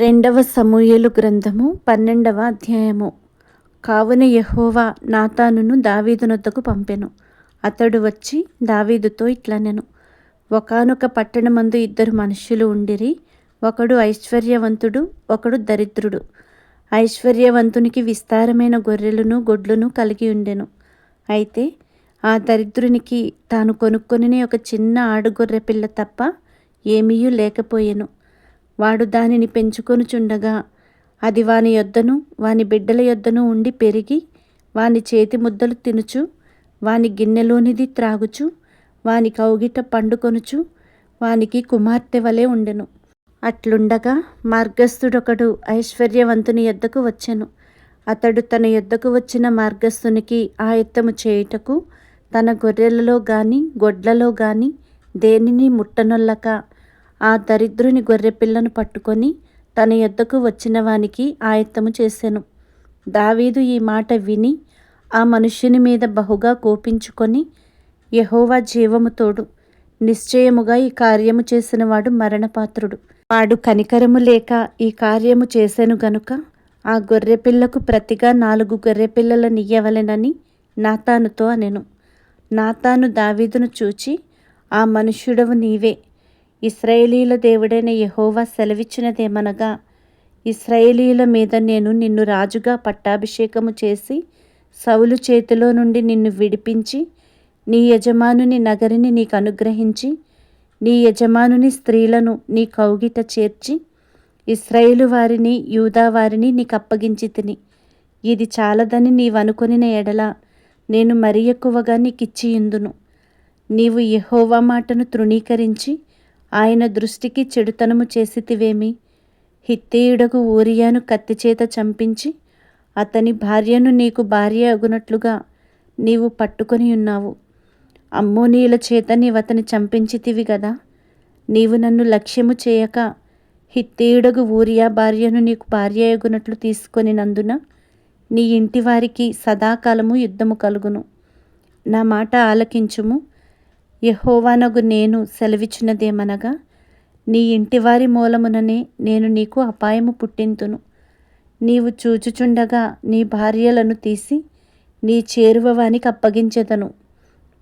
రెండవ సమూయలు గ్రంథము పన్నెండవ అధ్యాయము. కావున యహోవా నాతానును దావీదునొద్దకు పంపెను. అతడు వచ్చి దావీదుతో ఇట్లనెను. ఒకానొక పట్టణమందు ఇద్దరు మనుష్యులు ఉండిరి. ఒకడు ఐశ్వర్యవంతుడు ఒకడు దరిద్రుడు. ఐశ్వర్యవంతునికి విస్తారమైన గొర్రెలను గొడ్లను కలిగి ఉండెను. అయితే ఆ దరిద్రునికి తాను కొనుక్కొనిన ఒక చిన్న ఆడుగొర్రె పిల్ల తప్ప ఏమీయూ లేకపోయెను. వాడు దానిని పెంచుకొనుచుండగా అది వాని యొద్దను వాని బిడ్డల యొద్దను ఉండి పెరిగి వాని చేతి ముద్దలు తినుచు వాని గిన్నెలోనిది త్రాగుచు వాని కౌగిట పండుకొనుచు వానికి కుమార్తె వలె ఉండెను. అట్లుండగా మార్గస్థుడొకడు ఐశ్వర్యవంతుని యొద్దకు వచ్చెను. అతడు తన యొద్దకు వచ్చిన మార్గస్థునికి ఆయత్తము చేయుటకు తన గొర్రెలలో గాని గొడ్లలో గాని దేనిని ముట్టనొల్లక ఆ దరిద్రుని గొర్రెపిల్లను పట్టుకొని తన యొద్దకు వచ్చిన వానికి ఆయత్తము చేసెను. దావీదు ఈ మాట విని ఆ మనుష్యుని మీద బహుగా కోపించుకొని యహోవా జీవము తోడు నిశ్చయముగా ఈ కార్యము చేసినవాడు మరణపాత్రుడు. వాడు కనికరము లేక ఈ కార్యము చేసెను గనుక ఆ గొర్రెపిల్లకు ప్రతిగా నాలుగు గొర్రెపిల్లలనియ్యవలెనని నాతానుతో అనెను. నాతాను దావీదును చూచి ఆ మనుష్యుడవు నీవే ఇస్రాయేలీల దేవుడైన యహోవా సెలవిచ్చినదేమనగా ఇస్రాయేలీల మీద నేను నిన్ను రాజుగా పట్టాభిషేకము చేసి సౌలు చేతిలో నుండి నిన్ను విడిపించి నీ యజమానుని నగరిని నీకు అనుగ్రహించి నీ యజమానుని స్త్రీలను నీ కౌగిట చేర్చి ఇస్రాయేలు వారిని యూదా వారిని నీకు అప్పగించి తిని. ఇది చాలదని నీవనుకొనిన ఎడల నేను మరి ఎక్కువగా నీకిచ్చియుందును. నీవు యహోవా మాటను తృణీకరించి ఆయన దృష్టికి చెడుతనము చేసితివేమి? హిత్తేయుడకు ఊరియాను కత్తిచేత చంపించి అతని భార్యను నీకు భార్య అగునట్లుగా నీవు పట్టుకొని ఉన్నావు. అమ్మోనీయుల చేత నీవతని చంపించితివి గదా? నీవు నన్ను లక్ష్యము చేయక హిత్తేయుడగు ఊరియా భార్యను నీకు భార్య అగునట్లు తీసుకొని నందున నీ ఇంటి వారికి సదాకాలము యుద్ధము కలుగును. నా మాట ఆలకించుము. యహోవానగు నేను సెలవిచ్చినదేమనగా నీ ఇంటివారి మూలముననే నేను నీకు అపాయము పుట్టింతును. నీవు చూచుచుండగా నీ భార్యలను తీసి నీ చేరువవానికి అప్పగించెదను.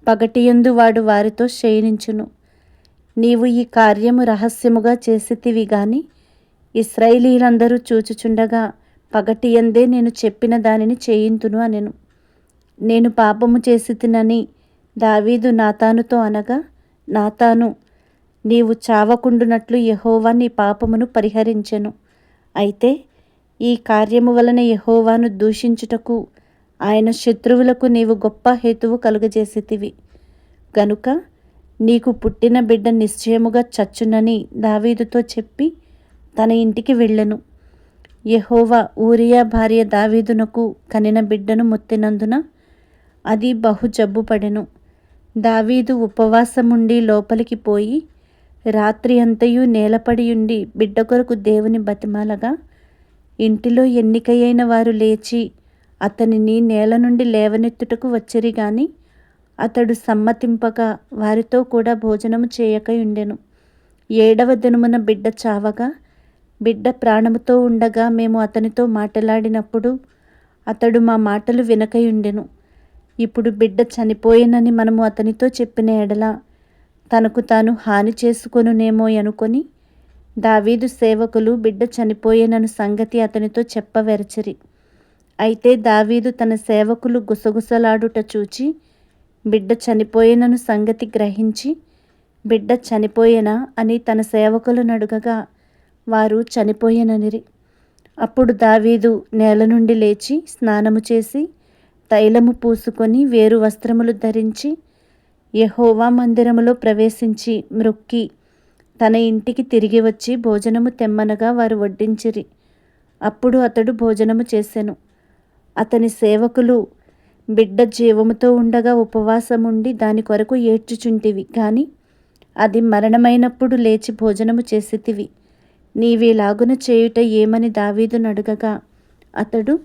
పగటియందు వాడు వారితో శయనించును. నీవు ఈ కార్యము రహస్యముగా చేసితివి గాని ఇస్రాయిలీలందరూ చూచుచుండగా పగటియందే నేను చెప్పిన దానిని చేయింతును అనెను. నేను పాపము చేసి తినని దావీదు నాతానుతో అనగా నాతాను నీవు చావకుండునట్లు యహోవా నీ పాపమును పరిహరించెను. అయితే ఈ కార్యము వలన యహోవాను దూషించుటకు ఆయన శత్రువులకు నీవు గొప్ప హేతువు కలుగజేసితివి. గనుక నీకు పుట్టిన బిడ్డ నిశ్చయముగా చచ్చునని దావీదుతో చెప్పి తన ఇంటికి వెళ్ళెను. యహోవా ఊరియా భార్య దావీదునకు కనిన బిడ్డను మొత్తినందున అది బహు జబ్బు పడెను దావీదు ఉపవాసముండి లోపలికి పోయి రాత్రి అంతయు నేలపడియుండి బిడ్డ కొరకు దేవుని బతిమాలగా ఇంటిలో ఎన్నికయైన వారు లేచి అతనిని నేల నుండి లేవనెత్తుటకు వచ్చిరి గాని అతడు సమ్మతింపగా వారితో కూడా భోజనము చేయకయుండెను. ఏడవ దినమున బిడ్డ చావగా బిడ్డ ప్రాణముతో ఉండగా మేము అతనితో మాట్లాడినప్పుడు అతడు మా మాటలు వినకయుండెను. ఇప్పుడు బిడ్డ చనిపోయేనని మనము అతనితో చెప్పిన ఎడల తనకు తాను హాని చేసుకొనునేమో అనుకొని దావీదు సేవకులు బిడ్డ చనిపోయేనను సంగతి అతనితో చెప్పవెరచరి. అయితే దావీదు తన సేవకులు గుసగుసలాడుట చూచి బిడ్డ చనిపోయేనను సంగతి గ్రహించి బిడ్డ చనిపోయేనా అని తన సేవకులను అడుగగా వారు చనిపోయేననిరి. అప్పుడు దావీదు నేల నుండి లేచి స్నానము చేసి తైలము పూసుకొని వేరు వస్త్రములు ధరించి యహోవా మందిరములో ప్రవేశించి మ్రొక్కి తన ఇంటికి తిరిగి వచ్చి భోజనము తెమ్మనగా వారు వడ్డించిరి. అప్పుడు అతడు భోజనము చేసెను. అతని సేవకులు బిడ్డ జీవముతో ఉండగా ఉపవాసముండి దాని కొరకు ఏడ్చుచుంటివి. కానీ అది మరణమైనప్పుడు లేచి భోజనము చేసితివి. నీవేలాగున చేయుట ఏమని దావీదును అడగగా అతడు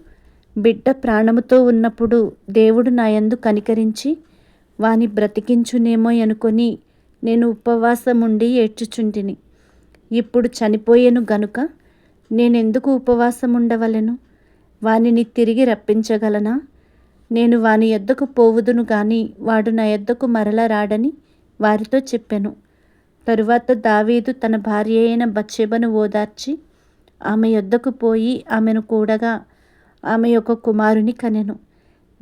బిడ్డ ప్రాణముతో ఉన్నప్పుడు దేవుడు నా యందు కనికరించి వాని బ్రతికించునేమో అనుకొని నేను ఉపవాసముండి ఏడ్చుచుంటిని. ఇప్పుడు చనిపోయేను గనుక నేనెందుకు ఉపవాసం ఉండవలెను వానిని తిరిగి రప్పించగలనా? నేను వాని ఎద్దకు పోవుదును గాని వాడు నా ఎద్దకు మరల రాడని వారితో చెప్పాను. తరువాత దావీదు తన భార్య అయిన బచ్చేబను ఓదార్చి ఆమె యొద్దకు పోయి ఆమెను కూడగా ఆమె యొక్క కుమారుని కనెను.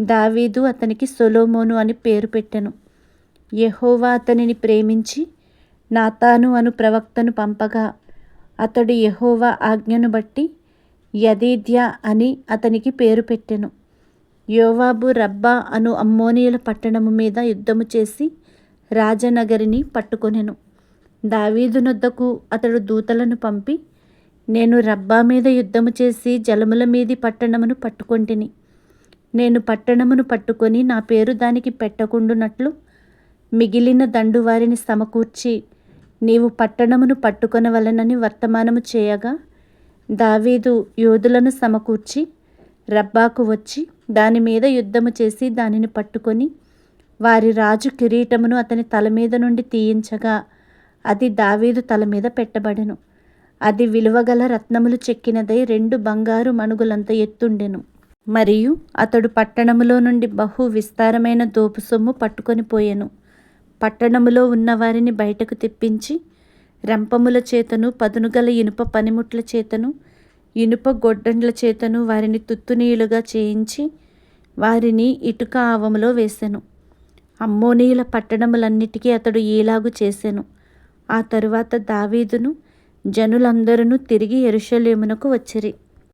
దావీదు అతనికి సొలోమోను అని పేరు పెట్టెను. యహోవా అతనిని ప్రేమించి నాతాను అను ప్రవక్తను పంపగా అతడు యహోవా ఆజ్ఞను బట్టి యదీద్య అని అతనికి పేరు పెట్టెను. యోవాబు రబ్బా అను అమ్మోనియల పట్టణము మీద యుద్ధము చేసి రాజనగరిని పట్టుకొనెను. దావీదునొద్దకు అతడు దూతలను పంపి నేను రబ్బా మీద యుద్ధము చేసి జలముల మీది పట్టణమును పట్టుకొంటిని. నేను పట్టణమును పట్టుకొని నా పేరు దానికి పెట్టకుండునట్లు మిగిలిన దండువారిని సమకూర్చి నీవు పట్టణమును పట్టుకొనవలనని వర్తమానము చేయగా దావీదు యోధులను సమకూర్చి రబ్బాకు వచ్చి దాని మీద యుద్ధము చేసి దానిని పట్టుకొని వారి రాజు కిరీటమును అతని తల మీద నుండి తీయించగా అది దావీదు తల మీద పెట్టబడెను. అది విలువగల రత్నములు చెక్కినదై రెండు బంగారు మణుగులంత ఎత్తుండెను. మరియు అతడు పట్టణములో నుండి బహు విస్తారమైన దోపు సొమ్ము పట్టుకొని పోయెను. పట్టణములో ఉన్నవారిని బయటకు తెప్పించి రంపముల చేతను పదునుగల ఇనుప పనిముట్ల చేతను ఇనుప గొడ్డండ్ల చేతను వారిని తుత్తునీయులుగా చేయించి వారిని ఇటుక ఆవములో వేసెను. అమ్మోనీయుల పట్టణములన్నిటికీ అతడు ఈలాగు చేసెను. ఆ తరువాత దావీదును జనులందరూ తిరిగి ఎరుషలేమునకు వచ్చిరి.